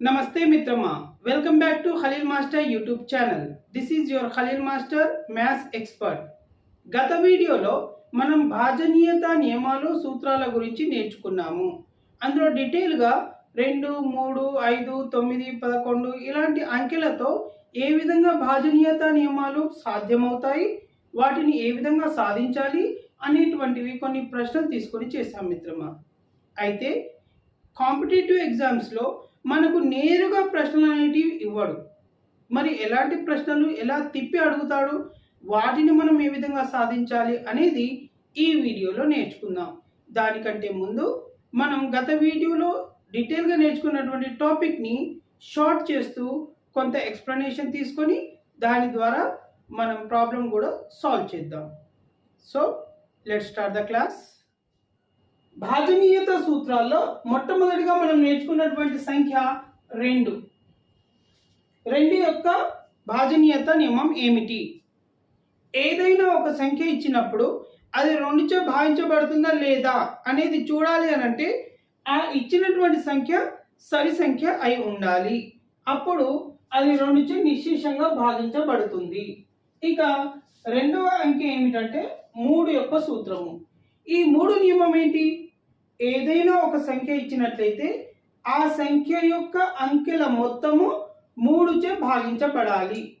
నమస్తే మిత్రమా. Welcome back to Khaleel master YouTube channel this is your Khaleel master maths expert గత వీడియోలో మనం భాజనీయత నియమాలు సూత్రాల గురించి నేర్చుకున్నాము. అందులో డీటెయిల్గా రెండు మూడు ఐదు తొమ్మిది పదకొండు ఇలాంటి అంకెలతో ఏ విధంగా భాజనీయత నియమాలు సాధ్యమవుతాయి వాటిని ఏ విధంగా సాధించాలి అనేటువంటివి కొన్ని ప్రశ్నలు తీసుకొని చేశాం మిత్రమా. అయితే కాంపిటేటివ్ ఎగ్జామ్స్లో మనకు నేరుగా ప్రశ్నలు అనేటివి ఇవ్వడు. మరి ఎలాంటి ప్రశ్నలు ఎలా తిప్పి అడుగుతాడు? వాటిని మనం ఏ విధంగా సాధించాలి అనేది ఈ వీడియోలో నేర్చుకుందాం. దానికంటే ముందు మనం గత వీడియోలో డీటెయిల్గా నేర్చుకున్నటువంటి టాపిక్ని షార్ట్ చేస్తూ కొంత ఎక్స్ప్లెనేషన్ తీసుకొని దాని ద్వారా మనం ప్రాబ్లం కూడా సాల్వ్ చేద్దాం. So let start the class భాజనీయత సూత్రాల్లో మొట్టమొదటిగా మనం నేర్చుకున్నటువంటి సంఖ్య రెండు. రెండు యొక్క భాజనీయత నియమం ఏమిటి? ఏదైనా ఒక సంఖ్య ఇచ్చినప్పుడు అది రెండుచే భావించబడుతుందా లేదా అనేది చూడాలి అని అంటే ఆ ఇచ్చినటువంటి సంఖ్య సరి సంఖ్య అయి ఉండాలి. అప్పుడు అది రెండుచే నిశ్శేషంగా భావించబడుతుంది ఇక రెండవ అంకె ఏమిటంటే మూడు యొక్క సూత్రము. ఈ మూడు నియమం ఏంటి? ఏదైనా ఒక సంఖ్య ఇచ్చినట్లయితే ఆ సంఖ్య యొక్క అంకెల మొత్తము మూడుచే భాగించబడాలి.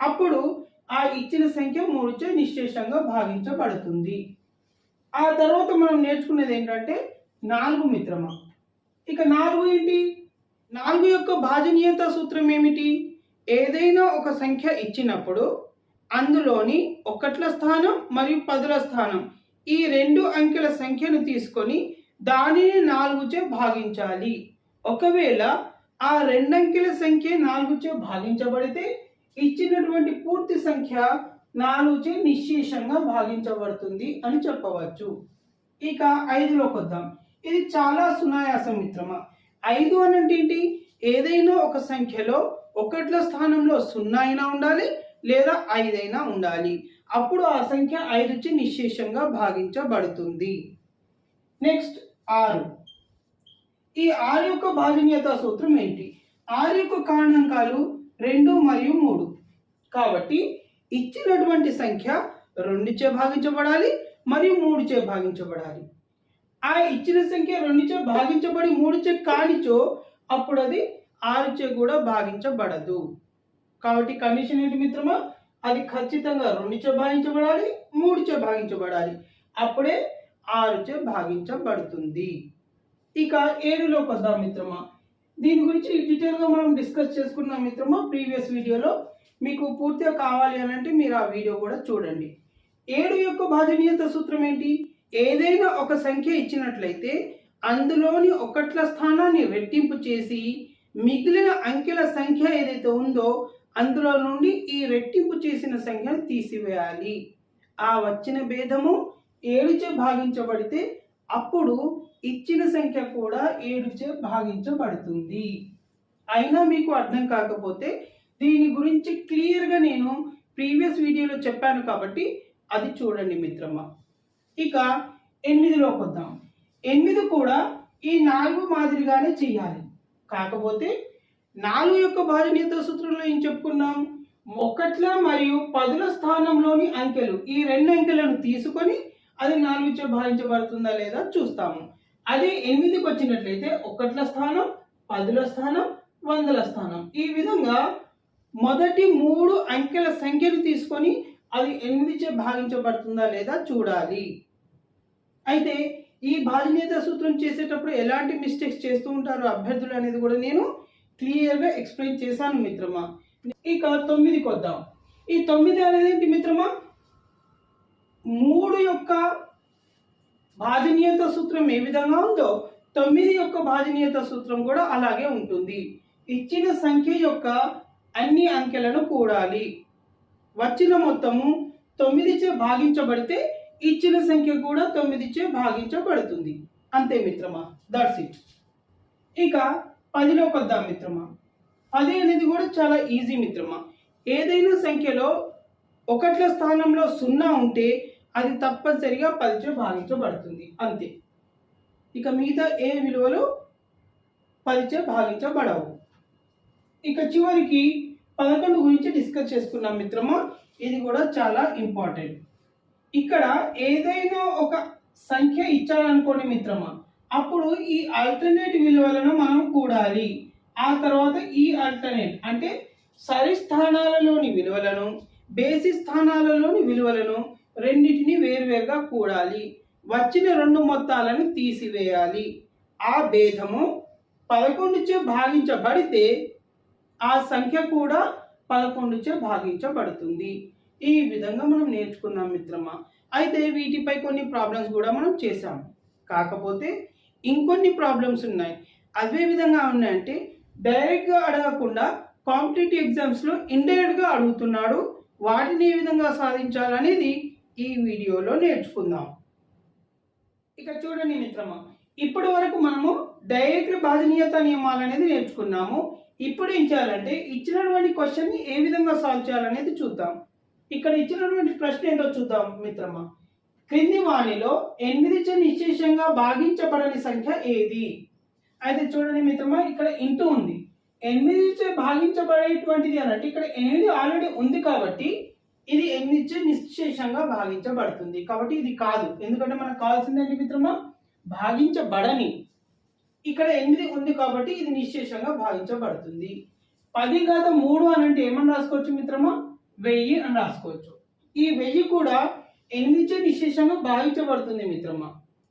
అప్పుడు ఆ ఇచ్చిన సంఖ్య మూడుచే నిశ్శేషంగా భాగించబడుతుంది. ఆ తర్వాత మనం నేర్చుకునేది ఏంటంటే నాలుగు మిత్రమ? ఇక నాలుగు ఏంటి? నాలుగు యొక్క భాజనీయత సూత్రం ఏమిటి? ఏదైనా ఒక సంఖ్య ఇచ్చినప్పుడు అందులోని ఒకట్ల స్థానం మరియు పదుల స్థానం ఈ రెండు అంకెల సంఖ్యను తీసుకొని దానిని నాలుగుచే భాగించాలి. ఒకవేళ ఆ రెండంకెల సంఖ్య నాలుగుచే భాగించబడితే ఇచ్చినటువంటి పూర్తి సంఖ్య నాలుగుచే నిశ్శేషంగా భాగించబడుతుంది అని చెప్పవచ్చు. ఇక ఐదులోకి వద్దాం ఇది చాలా సునాయాసం మిత్రమా? ఐదు అనంటే ఏంటి? ఏదైనా ఒక సంఖ్యలో ఒకట్ల స్థానంలో సున్నా అయినా ఉండాలి లేదా ఐదైనా ఉండాలి. అప్పుడు ఆ సంఖ్య ఐదుచి నిశ్శేషంగా భాగించబడుతుంది. నెక్స్ట్ ఆరు. ఈ ఆరు యొక్క భాజనీయత సూత్రం ఏంటి? ఆరు యొక్క కారణాంకాలు రెండు మరియు మూడు. కాబట్టి ఇచ్చినటువంటి సంఖ్య రెండుచే భాగించబడాలి మరియు మూడుచే భాగించబడాలి. ఆ ఇచ్చిన సంఖ్య రెండుచే భాగించబడి మూడుచే కానిచో అప్పుడు అది ఆరుచే కూడా భాగించబడదు. కాబట్టి కండిషన్ ఏంటి మిత్రమా? అది ఖచ్చితంగా రెండుచే భాగించబడాలి మూడుచే భాగించబడాలి. అప్పుడే ఆరుచే భాగించబడుతుంది. ఇక ఏడులోకి వద్దాం మిత్రమా దీని గురించి డీటెయిల్గా మనం డిస్కస్ చేసుకున్నాం మిత్రమా ప్రీవియస్ వీడియోలో మీకు పూర్తిగా కావాలి అని అంటే మీరు ఆ వీడియో కూడా చూడండి. ఏడు యొక్క భాజనీయత సూత్రం ఏంటి? ఏదైనా ఒక సంఖ్య ఇచ్చినట్లయితే అందులోని ఒకట్ల స్థానాన్ని రెట్టింపు చేసి మిగిలిన అంకెల సంఖ్య ఏదైతే ఉందో అందులో నుండి ఈ రెట్టింపు చేసిన సంఖ్యను తీసివేయాలి. ఆ వచ్చిన భేదము ఏడుచే భాగించబడితే అప్పుడు ఇచ్చిన సంఖ్య కూడా ఏడుచే భాగించబడుతుంది. అయినా మీకు అర్థం కాకపోతే దీని గురించి క్లియర్గా నేను ప్రీవియస్ వీడియోలో చెప్పాను కాబట్టి అది చూడండి మిత్రమా. ఇక ఎనిమిదిలోకి వద్దాం ఎనిమిది కూడా ఈ నాలుగు మాదిరిగానే చేయాలి. కాకపోతే నాలుగు యొక్క భాజనీయత సూత్రంలో ఏం చెప్పుకున్నాం? ఒకట్ల మరియు పదుల స్థానంలోని అంకెలు. ఈ రెండు అంకెలను తీసుకొని అది నాలుగుచే భావించబడుతుందా లేదా చూస్తాము. అదే ఎనిమిదికి వచ్చినట్లయితే ఒకట్ల స్థానం పదుల స్థానం వందల స్థానం. ఈ విధంగా మొదటి మూడు అంకెల సంఖ్యను తీసుకొని అది ఎనిమిదిచే భాగించబడుతుందా లేదా చూడాలి. అయితే ఈ భాజనీయత సూత్రం చేసేటప్పుడు ఎలాంటి మిస్టేక్స్ చేస్తూ ఉంటారు అభ్యర్థులు అనేది కూడా నేను క్లియర్గా ఎక్స్ప్లెయిన్ చేశాను మిత్రమా. ఇక తొమ్మిదికి వద్దాం ఈ తొమ్మిది అనేది ఏంటి మిత్రమా? మూడు యొక్క భాజనీయత సూత్రం ఏ విధంగా ఉందో తొమ్మిది యొక్క భాజనీయత సూత్రం కూడా అలాగే ఉంటుంది. ఇచ్చిన సంఖ్య యొక్క అన్ని అంకెలను కూడాలి. వచ్చిన మొత్తము తొమ్మిదిచే భాగించబడితే ఇచ్చిన సంఖ్య కూడా తొమ్మిదిచే భాగించబడుతుంది. అంతే మిత్రమా. దట్స్ ఇట్ ఇక పదిలోకి వద్దాం మిత్రమా? పది అనేది కూడా చాలా ఈజీ మిత్రమా? ఏదైనా సంఖ్యలో ఒకట్ల స్థానంలో సున్నా ఉంటే అది తప్పనిసరిగా పదిచే భాగించబడుతుంది. అంతే. ఇక మిగతా ఏ విలువలు పదిచే భాగించబడవు. ఇక చివరికి పదకొండు గురించి డిస్కస్ చేసుకున్నాం మిత్రమా? ఇది కూడా చాలా ఇంపార్టెంట్. ఇక్కడ ఏదైనా ఒక సంఖ్య ఇచ్చారనుకోండి మిత్రమా అప్పుడు ఈ ఆల్టర్నేట్ విలువలను మనం కూడాలి. ఆ తర్వాత ఈ ఆల్టర్నేట్ అంటే సరి స్థానాలలోని విలువలను బేసి స్థానాలలోని విలువలను రెండింటిని వేరువేరుగా కూడాలి. వచ్చిన రెండు మొత్తాలను తీసివేయాలి. ఆ భేదము పదకొండుచే భాగించబడితే ఆ సంఖ్య కూడా పదకొండుచే భాగించబడుతుంది. ఈ విధంగా మనం నేర్చుకున్నాం మిత్రమా. అయితే వీటిపై కొన్ని ప్రాబ్లమ్స్ కూడా మనం చేసాం కాకపోతే ఇంకొన్ని ప్రాబ్లమ్స్ ఉన్నాయి. అదే విధంగా ఉన్నాయంటే డైరెక్ట్గా అడగకుండా కాంపిటేటివ్ ఎగ్జామ్స్లో ఇండైరెక్ట్గా అడుగుతున్నాడు వాటిని ఏ విధంగా సాధించాలనేది ఈ వీడియోలో నేర్చుకుందాం. ఇక చూడండి మిత్రమా ఇప్పటి వరకు మనము డైరెక్ట్ భాజనీయత నియమాలు అనేది నేర్చుకున్నాము. ఇప్పుడు ఏం చేయాలంటే ఇచ్చినటువంటి క్వశ్చన్ని ఏ విధంగా సాల్వ్ చేయాలనేది చూద్దాం. ఇక్కడ ఇచ్చినటువంటి ప్రశ్న ఏంటో చూద్దాం మిత్రమా. క్రింది వాణిలో ఎనిమిది చే నిశేషంగా భాగించబడని సంఖ్య ఏది? అయితే చూడండి మిత్రమా ఇక్కడ ఇంటూ ఉంది. ఎనిమిది చే భాగించబడేటువంటిది అన్నట్టు ఇక్కడ ఎనిమిది ఆల్రెడీ ఉంది కాబట్టి ఇది ఎనిమిది చే నిశేషంగా భాగించబడుతుంది. కాబట్టి ఇది కాదు. ఎందుకంటే మనకు కావాల్సింది ఏంటి మిత్రమా? భాగించబడని. ఇక్కడ ఎనిమిది ఉంది కాబట్టి ఇది నిశేషంగా భావించబడుతుంది పది గత మూడు అని అంటే ఏమని రాసుకోవచ్చు మిత్రమా? వెయ్యి అని రాసుకోవచ్చు. ఈ వెయ్యి కూడా ఎనిమిదిచే నిశ్శేషంగా భావించబడుతుంది మిత్రమా?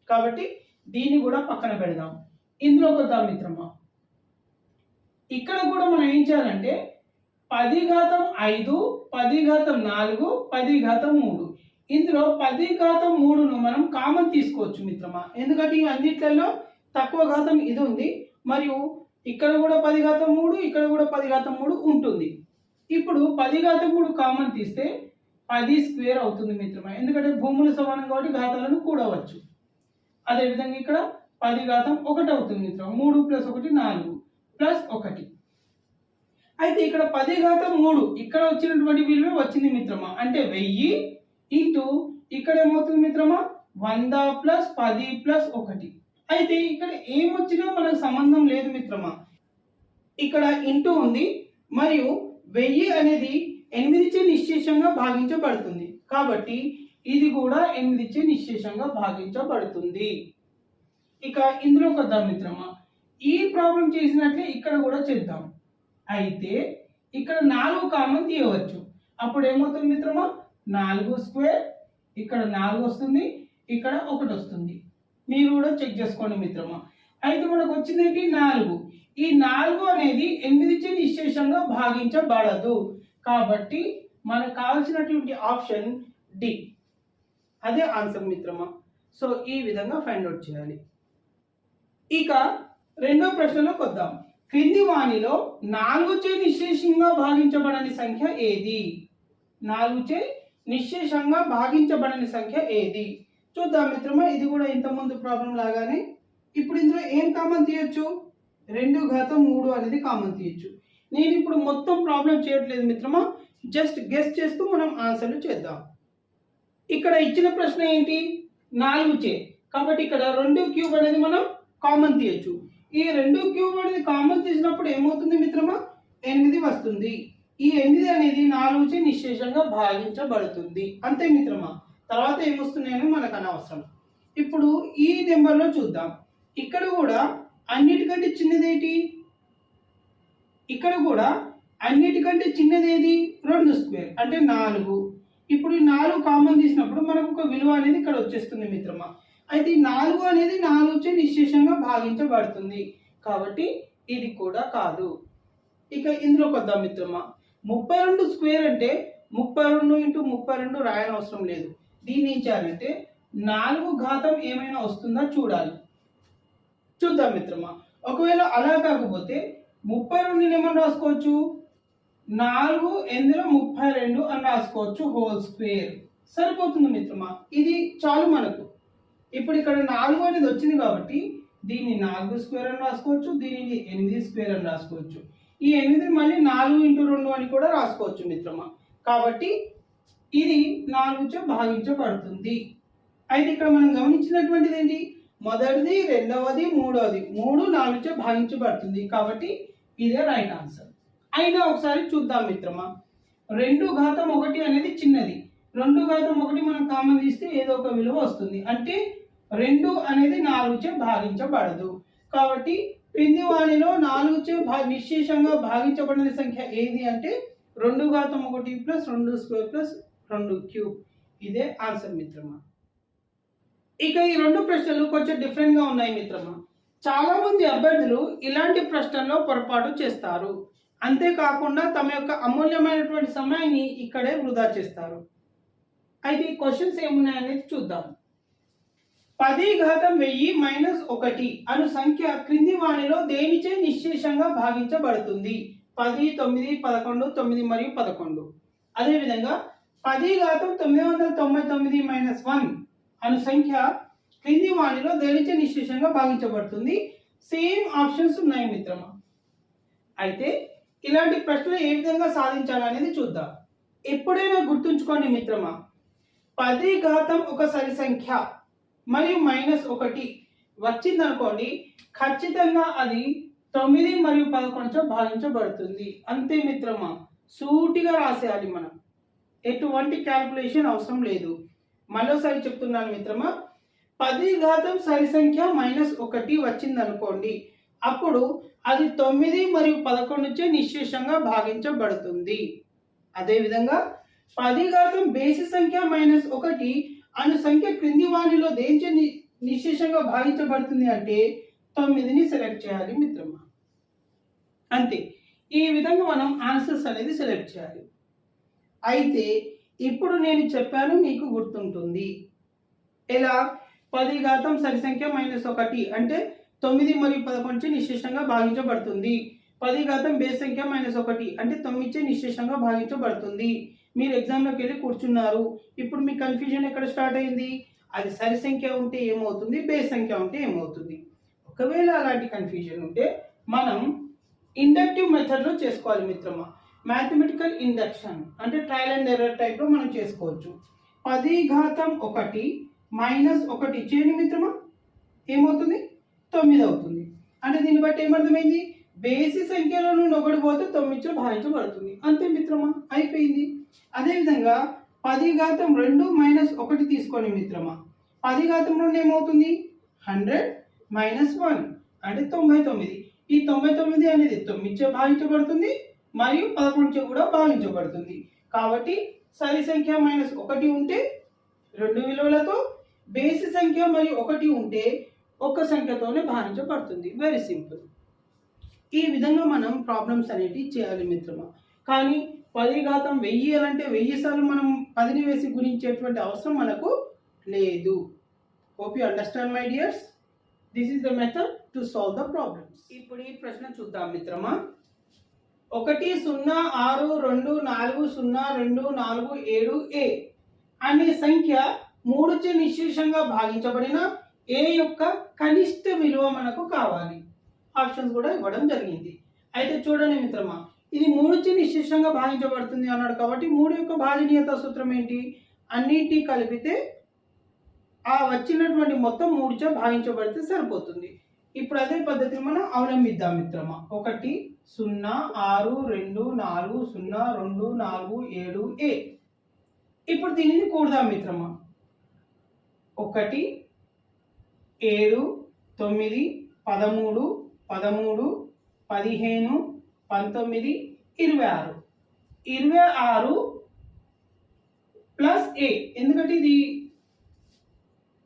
కాబట్టి దీన్ని కూడా పక్కన పెడదాం. ఇందులోకి వద్దాం మిత్రమా. ఇక్కడ కూడా మనం ఏం చేయాలంటే పది ఘాతం ఐదు పది ఘాతం నాలుగు పది ఘాతం మూడు. ఇందులో పది ఘాతం మూడును మనం కామన్ తీసుకోవచ్చు మిత్రమా. ఎందుకంటే ఈ అన్నిట్లలో తక్కువ ఘాతం ఇది ఉంది. మరియు ఇక్కడ కూడా పది ఘాతం మూడు ఇక్కడ కూడా పది ఘాతం మూడు ఉంటుంది. ఇప్పుడు పది ఘాతం మూడు కామన్ తీస్తే అది స్క్వేర్ అవుతుంది మిత్రమా. ఎందుకంటే భూములు సమానం కాబట్టి ఘాతాలను కూడవచ్చు. అదేవిధంగా ఇక్కడ పది ఘాతం ఒకటి అవుతుంది మిత్రం మూడు ప్లస్ ఒకటి నాలుగు ప్లస్ ఒకటి. అయితే ఇక్కడ పది ఘాతం మూడు. ఇక్కడ వచ్చినటువంటి విలువ వచ్చింది మిత్రమా. అంటే వెయ్యి ఇంటూ ఇక్కడ ఏమవుతుంది మిత్రమా? వంద ప్లస్ పది ప్లస్ ఒకటి. అయితే ఇక్కడ ఏమొచ్చినా మనకు సంబంధం లేదు మిత్రమా. ఇక్కడ ఇంటూ ఉంది. మరియు వెయ్యి అనేది ఎనిమిదిచే నిశ్శేషంగా భాగించబడుతుంది. కాబట్టి ఇది కూడా ఎనిమిదిచే నిశ్శేషంగా భాగించబడుతుంది. ఇక ఇందులో వద్దాం మిత్రమా ఈ ప్రాబ్లం చేసినట్లే ఇక్కడ కూడా చేద్దాం. అయితే ఇక్కడ నాలుగు కామన్ తీయవచ్చు. అప్పుడు ఏమవుతుంది మిత్రమా నాలుగు స్క్వేర్ ఇక్కడ నాలుగు వస్తుంది ఇక్కడ ఒకటి వస్తుంది. మీరు కూడా చెక్ చేసుకోండి మిత్రమా. అయితే మనకు వచ్చింది ఏంటి? నాలుగు. ఈ నాలుగు అనేది ఎనిమిదిచే నిశ్శేషంగా భాగించబడదు. కాబట్టి మనకు కావాల్సినటువంటి ఆప్షన్ డి. అదే ఆన్సర్ మిత్రమా? సో ఈ విధంగా ఫైండ్ అవుట్ చేయాలి. ఇక రెండో ప్రశ్నలోకి వద్దాం. క్రింది వాణిలో నాలుగు చే నిశ్శేషంగా భాగించబడని సంఖ్య ఏది? నాలుగు చే నిశ్శేషంగా భాగించబడని సంఖ్య ఏది? చూద్దాం మిత్రమా ఇది కూడా ఇంతకుముందు ప్రాబ్లం లాగానే. ఇప్పుడు ఇందులో ఏం కామన్ తీయొచ్చు? రెండు ఘాతం మూడు అనేది కామన్ తీయొచ్చు. నేను ఇప్పుడు మొత్తం ప్రాబ్లం చేయట్లేదు మిత్రమా? జస్ట్ గెస్ట్ చేస్తూ మనం ఆన్సర్లు చేద్దాం. ఇక్కడ ఇచ్చిన ప్రశ్న ఏంటి? నాలుగు చే. కాబట్టి ఇక్కడ రెండు క్యూబ్ అనేది మనం కామన్ తీయచ్చు. ఈ రెండు క్యూబ్ అనేది కామన్ తీసినప్పుడు ఏమవుతుంది మిత్రమా? ఎనిమిది వస్తుంది. ఈ ఎనిమిది అనేది నాలుగు చే నిశ్శేషంగా భాగించబడుతుంది. అంతే మిత్రమా? తర్వాత ఏమొస్తున్నాయని మనకు అనవసరం. ఇప్పుడు ఈ నెంబర్లో చూద్దాం. ఇక్కడ కూడా అన్నిటికంటే చిన్నదేంటి ఇక్కడ కూడా అన్నిటికంటే చిన్నదేది రెండు స్క్వేర్ అంటే నాలుగు. ఇప్పుడు ఈ నాలుగు కామన్ తీసినప్పుడు మనకు ఒక విలువ అనేది ఇక్కడ వచ్చేస్తుంది మిత్రమా. అయితే ఈ నాలుగు అనేది నాలుగు చే నిశ్శేషంగా భాగించబడుతుంది. కాబట్టి ఇది కూడా కాదు. ఇక ఇందులోకి వద్దాం మిత్రమా. ముప్పై రెండు స్క్వేర్ అంటే ముప్పై రెండు ఇంటూ ముప్పై రెండు రాయనవసరం లేదు. దీన్ని ఏం చేయాలంటే నాలుగు ఘాతం ఏమైనా వస్తుందా చూడాలి. చూద్దాం మిత్రమా. ఒకవేళ అలా కాకపోతే ముప్పై రెండు ఏమని రాసుకోవచ్చు? నాలుగు ఎందులో ముప్పై రెండు అని రాసుకోవచ్చు హోల్ స్క్వేర్ సరిపోతుంది మిత్రమా? ఇది చాలు మనకు. ఇప్పుడు ఇక్కడ నాలుగు అనేది వచ్చింది కాబట్టి దీన్ని నాలుగు స్క్వేర్ అని రాసుకోవచ్చు దీనిని ఎనిమిది స్క్వేర్ అని రాసుకోవచ్చు. ఈ ఎనిమిది మళ్ళీ నాలుగు ఇంటూ రెండు అని కూడా రాసుకోవచ్చు మిత్రమా? కాబట్టి ఇది నాలుగుచే భాగించబడుతుంది అయితే ఇక్కడ మనం గమనించినటువంటిది ఏంటి? మొదటిది రెండవది మూడవది. మూడు నాలుగుచే భాగించబడుతుంది కాబట్టి ఇదే రైట్ ఆన్సర్ అయినా ఒకసారి చూద్దాం మిత్రమా? రెండు ఘాతం ఒకటి అనేది చిన్నది. రెండు ఘాతం ఒకటి మనం కామన్ తీస్తే ఏదో ఒక విలువ వస్తుంది. అంటే రెండు అనేది నాలుగుచే భాగించబడదు. కాబట్టి క్రింది వాణిలో నాలుగుచే భా నిశ్శేషంగా భాగించబడిన సంఖ్య ఏది అంటే రెండు ఘాతం ఒకటి ప్లస్ రెండు స్క్వేర్ ప్లస్ రెండు క్యూబ్. ఇదే ఆన్సర్ మిత్రమా? ఇక ఈ రెండు ప్రశ్నలు కొంచెం డిఫరెంట్గా ఉన్నాయి మిత్రమా? చాలామంది అభ్యర్థులు ఇలాంటి ప్రశ్నల్లో పొరపాటు చేస్తారు. అంతేకాకుండా తమ యొక్క అమూల్యమైనటువంటి సమయాన్ని ఇక్కడే వృధా చేస్తారు. అయితే ఈ క్వశ్చన్స్ ఏమున్నాయనేది చూద్దాం. పది ఘాతం వెయ్యి మైనస్ ఒకటి అను సంఖ్య క్రింది వాణిలో దేనిచే నిశ్శేషంగా భాగించబడుతుంది? పది తొమ్మిది పదకొండు తొమ్మిది మరియు పదకొండు. అదేవిధంగా పది ఘాతం తొమ్మిది వందల తొంభై తొమ్మిది మైనస్ వన్ అను సంఖ్య క్రింది వాణిలో దేనిచే నిశ్శేషంగా భావించబడుతుంది. సేమ్ ఆప్షన్స్ ఉన్నాయి మిత్రమా? అయితే ఇలాంటి ప్రశ్నలు ఏ విధంగా సాధించాలనేది చూద్దాం. ఎప్పుడైనా గుర్తుంచుకోండి మిత్రమా. పది ఘాతం ఒక సరి సంఖ్య మరియు మైనస్ ఒకటి వచ్చిందనుకోండి ఖచ్చితంగా అది తొమ్మిది మరియు పదకొండుతో భావించబడుతుంది. అంతే మిత్రమా. సూటిగా రాసేయాలి మనం. ఎటువంటి క్యాల్కులేషన్ అవసరం లేదు. మరోసారి చెప్తున్నాను మిత్రమా. పది ఘాతం సరి సంఖ్య మైనస్ ఒకటి వచ్చిందనుకోండి అప్పుడు అది తొమ్మిది మరియు పదకొండుచే నిశ్శేషంగా భాగించబడుతుంది. అదేవిధంగా పది ఘాతం బేసి సంఖ్య మైనస్ ఒకటి అను సంఖ్య క్రింది వాణిలో దేంచే ని- నిశ్శేషంగా భావించబడుతుంది అంటే తొమ్మిదిని సెలెక్ట్ చేయాలి మిత్రమా? అంతే. ఈ విధంగా మనం ఆన్సర్స్ అనేది సెలెక్ట్ చేయాలి. అయితే ఇప్పుడు నేను చెప్పాను మీకు గుర్తుంటుంది. ఎలా? పది ఘాతం సరి సంఖ్య మైనస్ ఒకటి అంటే తొమ్మిది మరియు పదకొండుచే నిశేషంగా భావించబడుతుంది పది ఘాతం బేస్ సంఖ్య మైనస్ ఒకటి అంటే తొమ్మిదిచే నిశేషంగా భావించబడుతుంది మీరు ఎగ్జామ్లోకి వెళ్ళి కూర్చున్నారు. ఇప్పుడు మీ కన్ఫ్యూజన్ ఎక్కడ స్టార్ట్ అయింది? అది సరి సంఖ్య ఉంటే ఏమవుతుంది? బేస్ సంఖ్య ఉంటే ఏమవుతుంది? ఒకవేళ అలాంటి కన్ఫ్యూజన్ ఉంటే మనం ఇండక్టివ్ మెథడ్లో చేసుకోవాలి మిత్రమా. మ్యాథమెటికల్ ఇండక్షన్ అంటే ట్రయల్ అండ్ ఎర్రర్ టైప్లో మనం చేసుకోవచ్చు. పది ఘాతం ఒకటి మైనస్ ఒకటి చేయండి మిత్రమా ఏమవుతుంది? తొమ్మిది అవుతుంది అంటే దీన్ని బట్టి ఏమర్థమైంది? బేసి సంఖ్యలో నుండి ఒకటి పోతే తొమ్మిదితో భావించబడుతుంది అంతే మిత్రమా? అయిపోయింది. అదేవిధంగా పది ఘాతం రెండు మైనస్ ఒకటి తీసుకోండి మిత్రమా? పది ఘాతం రెండు ఏమవుతుంది? Hundred minus one. అంటే తొంభై తొమ్మిది. ఈ తొంభై తొమ్మిది అనేది తొమ్మిదిచే భావించబడుతుంది మరియు పదకొండుచే కూడా భావించబడుతుంది కాబట్టి సరి సంఖ్య మైనస్ ఒకటి ఉంటే రెండు విలువలతో బేసి సంఖ్య మరియు ఒకటి ఉంటే ఒక్క సంఖ్యతోనే భావించబడుతుంది వెరీ సింపుల్ ఈ విధంగా మనం ప్రాబ్లమ్స్ అనేటివి చేయాలి మిత్రమా? కానీ పది ఘాతం వెయ్యి అని అంటే వెయ్యి సార్లు మనం పదిని వేసి గురించేటువంటి అవసరం మనకు లేదు. Hope you understand my dears this is the method to solve the problems ఇప్పుడు ఈ ప్రశ్న చూద్దాం మిత్రమా? ఒకటి సున్నా ఆరు రెండు నాలుగు సున్నా రెండు నాలుగు ఏడు ఏ అనే సంఖ్య మూడుచే భాగించబడిన ఏ యొక్క కనిష్ట విలువ మనకు కావాలి. ఆప్షన్స్ కూడా ఇవ్వడం జరిగింది. అయితే చూడండి మిత్రమా ఇది మూడుచి నిశ్శేషంగా భావించబడుతుంది అన్నాడు కాబట్టి మూడు యొక్క భాజనీయత సూత్రం ఏంటి? అన్నిటి కలిపితే ఆ వచ్చినటువంటి మొత్తం మూడుచే భావించబడితే సరిపోతుంది. ఇప్పుడు అదే పద్ధతిని మనం అవలంబిద్దాం మిత్రమా. ఒకటి సున్నా ఆరు రెండు నాలుగు సున్నా రెండు నాలుగు ఏడు ఏ. ఇప్పుడు దీనిని కూడదాం మిత్రమా. ఒకటి ఏడు తొమ్మిది పదమూడు పదమూడు పదిహేను పంతొమ్మిది ఇరవై ఆరు. ఇరవై ఆరు ప్లస్ ఏ ఎందుకంటే ఇది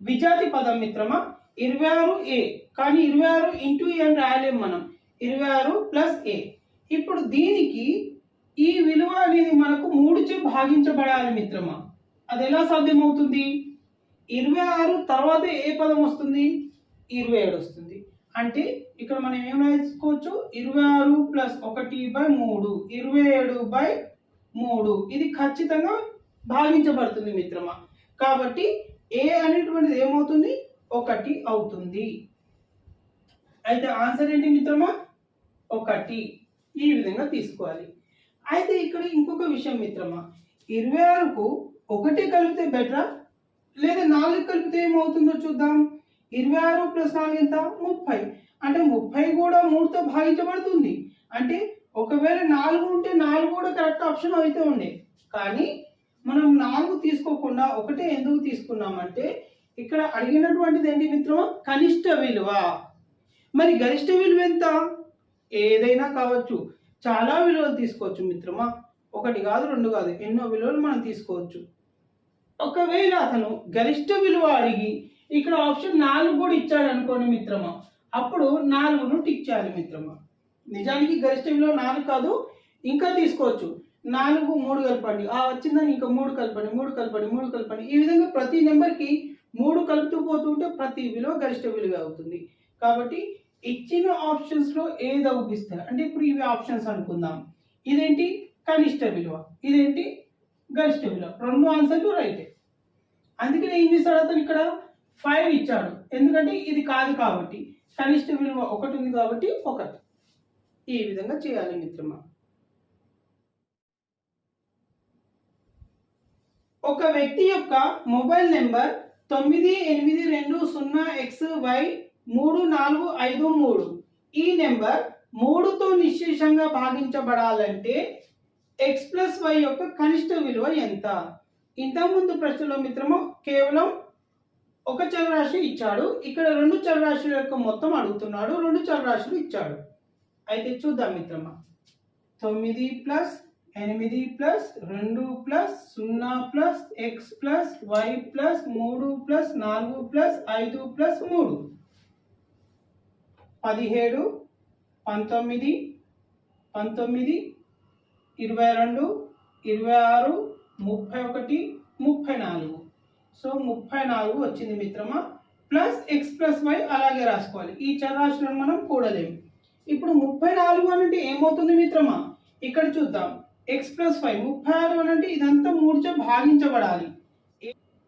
విజాతి పదం మిత్రమా? ఇరవై ఆరు ఏ కానీ ఇరవై ఆరు ఇంటూ ఏ అని రాయలేం మనం. ఇరవై ఆరు ప్లస్ ఏ. ఇప్పుడు దీనికి ఈ విలువ అనేది మనకు మూడుచే భాగించబడాలి మిత్రమా? అది ఎలా సాధ్యమవుతుంది? ఇరవై ఆరు తర్వాత ఏ పదం వస్తుంది? ఇరవై ఏడు వస్తుంది. అంటే ఇక్కడ మనం ఏం రాసుకోవచ్చు? ఇరవై ఆరు ప్లస్ ఒకటి బై మూడు. ఇరవై ఏడు బై మూడు. ఇది ఖచ్చితంగా భాగించబడుతుంది మిత్రమా? కాబట్టి ఏ అనేటువంటిది ఏమవుతుంది? ఒకటి అవుతుంది. అయితే ఆన్సర్ ఏంటి మిత్రమా? ఒకటి. ఈ విధంగా తీసుకోవాలి. అయితే ఇక్కడ ఇంకొక విషయం మిత్రమా? ఇరవై ఆరుకు ఒకటి కలిపితే బెటరా? లేదా నాలుగు కలిపితే ఏమవుతుందో చూద్దాం. ఇరవై ఆరు ప్లస్ నాలుగు ఎంత? ముప్పై. అంటే ముప్పై కూడా మూడుతో భాగించబడుతుంది. అంటే ఒకవేళ నాలుగు ఉంటే నాలుగు కూడా కరెక్ట్ ఆప్షన్ అయితే ఉండే కానీ మనం నాలుగు తీసుకోకుండా ఒకటే ఎందుకు తీసుకున్నామంటే ఇక్కడ అడిగినటువంటిది ఏంటి మిత్రమా? కనిష్ట విలువ. మరి గరిష్ట విలువ ఎంత? ఏదైనా కావచ్చు. చాలా విలువలు తీసుకోవచ్చు మిత్రమా. ఒకటి కాదు రెండు కాదు. ఎన్నో విలువలు మనం తీసుకోవచ్చు. ఒకవేళ అతను గరిష్ట విలువ అడిగి ఇక్కడ ఆప్షన్ నాలుగు కూడా ఇచ్చాడు అనుకోండి మిత్రమా అప్పుడు నాలుగును టిక్ చేయాలి మిత్రమా. నిజానికి గరిష్ట విలువ నాలుగు కాదు ఇంకా తీసుకోవచ్చు. నాలుగు మూడు కలపండి. ఆ వచ్చిందని ఇంకా మూడు కలపండి మూడు కలపండి మూడు కలపండి. ఈ విధంగా ప్రతి నెంబర్కి మూడు కలుపుతూ పోతుంటే ప్రతి విలువ గరిష్ట విలువ అవుతుంది. కాబట్టి ఇచ్చిన ఆప్షన్స్లో ఏది అవుపిస్తారు అంటే ఇప్పుడు ఇవి ఆప్షన్స్ అనుకుందాం. ఇదేంటి? కనిష్ట విలువ. ఇదేంటి? గరిష్ట విలువ రెండు ఆన్సర్లు రైటే. అందుకని ఏం చేశాడు అతను ఇక్కడ? ఫైవ్ ఇచ్చాడు. ఎందుకంటే ఇది కాదు కాబట్టి. కనిష్ట విలువ ఒకటి ఉంది కాబట్టి ఒకటి. ఈ విధంగా చేయాలి మిత్రమా? ఒక వ్యక్తి యొక్క మొబైల్ నెంబర్ తొమ్మిది ఎనిమిది రెండు సున్నా ఎక్స్ వై మూడు నాలుగు ఐదు మూడు. ఈ నెంబర్ మూడుతో నిశ్శేషంగా భాగించబడాలంటే ఎక్స్ ప్లస్ వై యొక్క కనిష్ట విలువ ఎంత? ఇంతకుముందు ప్రశ్నలో మిత్రము కేవలం ఒక చలరాశి ఇచ్చాడు. ఇక్కడ రెండు చలరాశుల యొక్క మొత్తం అడుగుతున్నాడు రెండు చలరాశులు ఇచ్చాడు. అయితే చూద్దాం మిత్రమా. తొమ్మిది ప్లస్ ఎనిమిది ప్లస్ రెండు ప్లస్ సున్నా plus X plus Y plus మూడు ప్లస్ నాలుగు ప్లస్ ఐదు ప్లస్ మూడు. పదిహేడు పంతొమ్మిది పంతొమ్మిది ఇరవై రెండు ఇరవై ఆరు ముప్పై ఒకటి ముప్పై నాలుగు. సో ముప్పై నాలుగు వచ్చింది మిత్రమా? ప్లస్ ఎక్స్ ప్లస్ వై అలాగే రాసుకోవాలి. ఈ చరాశులను మనం కూడలేము. ఇప్పుడు ముప్పై నాలుగు అనంటే ఏమవుతుంది మిత్రమా? ఇక్కడ చూద్దాం. ఎక్స్ ప్లస్ ఫైవ్ ముప్పై ఆరు అనంటే ఇదంతా మూడుచే భాగించబడాలి.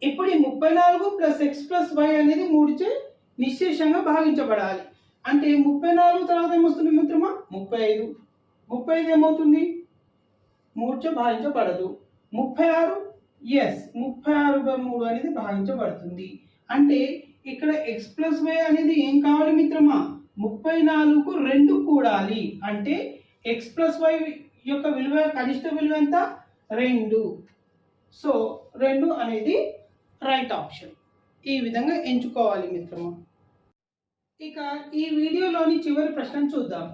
ఇప్పుడు ఈ ముప్పై నాలుగు ప్లస్ ఎక్స్ ప్లస్ వై అనేది మూడుచే నిశ్శేషంగా భాగించబడాలి. అంటే ముప్పై నాలుగు తర్వాత ఏమొస్తుంది మిత్రమా? ముప్పై ఐదు. ముప్పై ఐదు ఏమవుతుంది? మూర్చ భావించబడదు. ముప్పై ఆరు? ఎస్ ముప్పై ఆరు బై మూడు అనేది భావించబడుతుంది. అంటే ఇక్కడ ఎక్స్ ప్లస్ వై అనేది ఏం కావాలి మిత్రమా? ముప్పై నాలుగు రెండు కూడాలి. అంటే ఎక్స్ ప్లస్ వై యొక్క విలువ కనిష్ట విలువ ఎంత? రెండు. సో రెండు అనేది రైట్ ఆప్షన్ ఈ విధంగా ఎంచుకోవాలి మిత్రమా. ఇక ఈ వీడియోలోని చివరి ప్రశ్న చూద్దాం.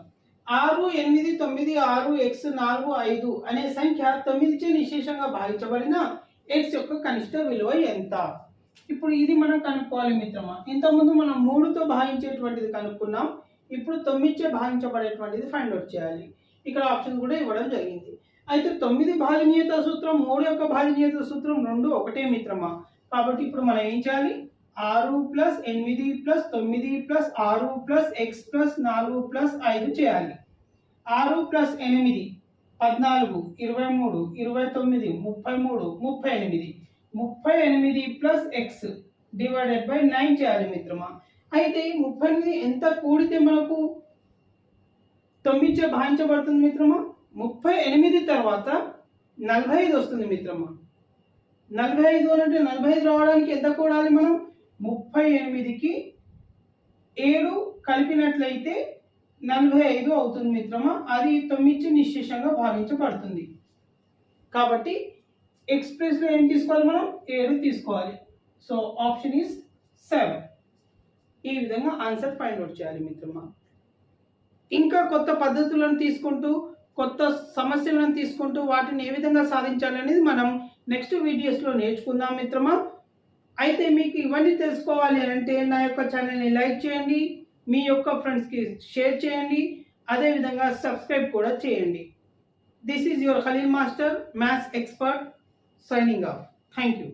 ఆరు ఎనిమిది తొమ్మిది ఆరు ఎక్స్ నాలుగు ఐదు అనే సంఖ్య తొమ్మిదిచే నిశేషంగా భావించబడిన ఎక్స్ యొక్క కనిష్ట విలువ ఎంత? ఇప్పుడు ఇది మనం కనుక్కోవాలి మిత్రమా. ఇంతకుముందు మనం మూడుతో భావించేటువంటిది కనుక్కున్నాం. ఇప్పుడు తొమ్మిదిచే భావించబడేటువంటిది ఫైండ్ అవుట్ చేయాలి. ఇక్కడ ఆప్షన్ కూడా ఇవ్వడం జరిగింది. అయితే తొమ్మిది భాజనీయత సూత్రం మూడు యొక్క భాజనీయత సూత్రం రెండు ఒకటే మిత్రమా. కాబట్టి ఇప్పుడు మనం ఏం చేయాలి? ఆరు ప్లస్ ఎనిమిది ప్లస్ తొమ్మిది ప్లస్ ఆరు ప్లస్ ఎక్స్ ప్లస్ నాలుగు ప్లస్ ఐదు చేయాలి. ఆరు ప్లస్ ఎనిమిది పద్నాలుగు ఇరవై మూడు ఇరవై తొమ్మిది ముప్పై మూడు ముప్పై ఎనిమిది ముప్పై ఎనిమిది plus X divided by nine చేయాలి మిత్రమా? అయితే ముప్పై ఎనిమిది ఎంత కూడితే మనకు తొమ్మిది భావించబడుతుంది మిత్రమా? ముప్పై ఎనిమిది తర్వాత నలభై ఐదు వస్తుంది మిత్రమా? నలభై ఐదు అంటే నలభై ఐదు రావడానికి ఎంత కూడాలి మనం? ముప్పై ఎనిమిదికి ఏడు కలిపినట్లయితే నలభై ఐదు అవుతుంది మిత్రమా. అది తొమ్మిది నిశ్శేషంగా భావించబడుతుంది కాబట్టి ఎక్స్ప్రెస్లో ఏం తీసుకోవాలి మనం? ఏడు తీసుకోవాలి. So option is seven. ఈ విధంగా ఆన్సర్ ఫైండ్ అవుట్ చేయాలి మిత్రమా. ఇంకా కొత్త పద్ధతులను తీసుకుంటూ కొత్త సమస్యలను తీసుకుంటూ వాటిని ఏ విధంగా సాధించాలనేది మనం నెక్స్ట్ వీడియోస్లో నేర్చుకుందాం మిత్రమా. అయితే మీకు ఇవన్నీ తెలుసుకోవాలి అని అంటే నా యొక్క ఛానల్ని లైక్ చేయండి మీ యొక్క ఫ్రెండ్స్కి షేర్ చేయండి అదేవిధంగా సబ్స్క్రైబ్ కూడా చేయండి. This is your Khaleel master maths expert signing off thank you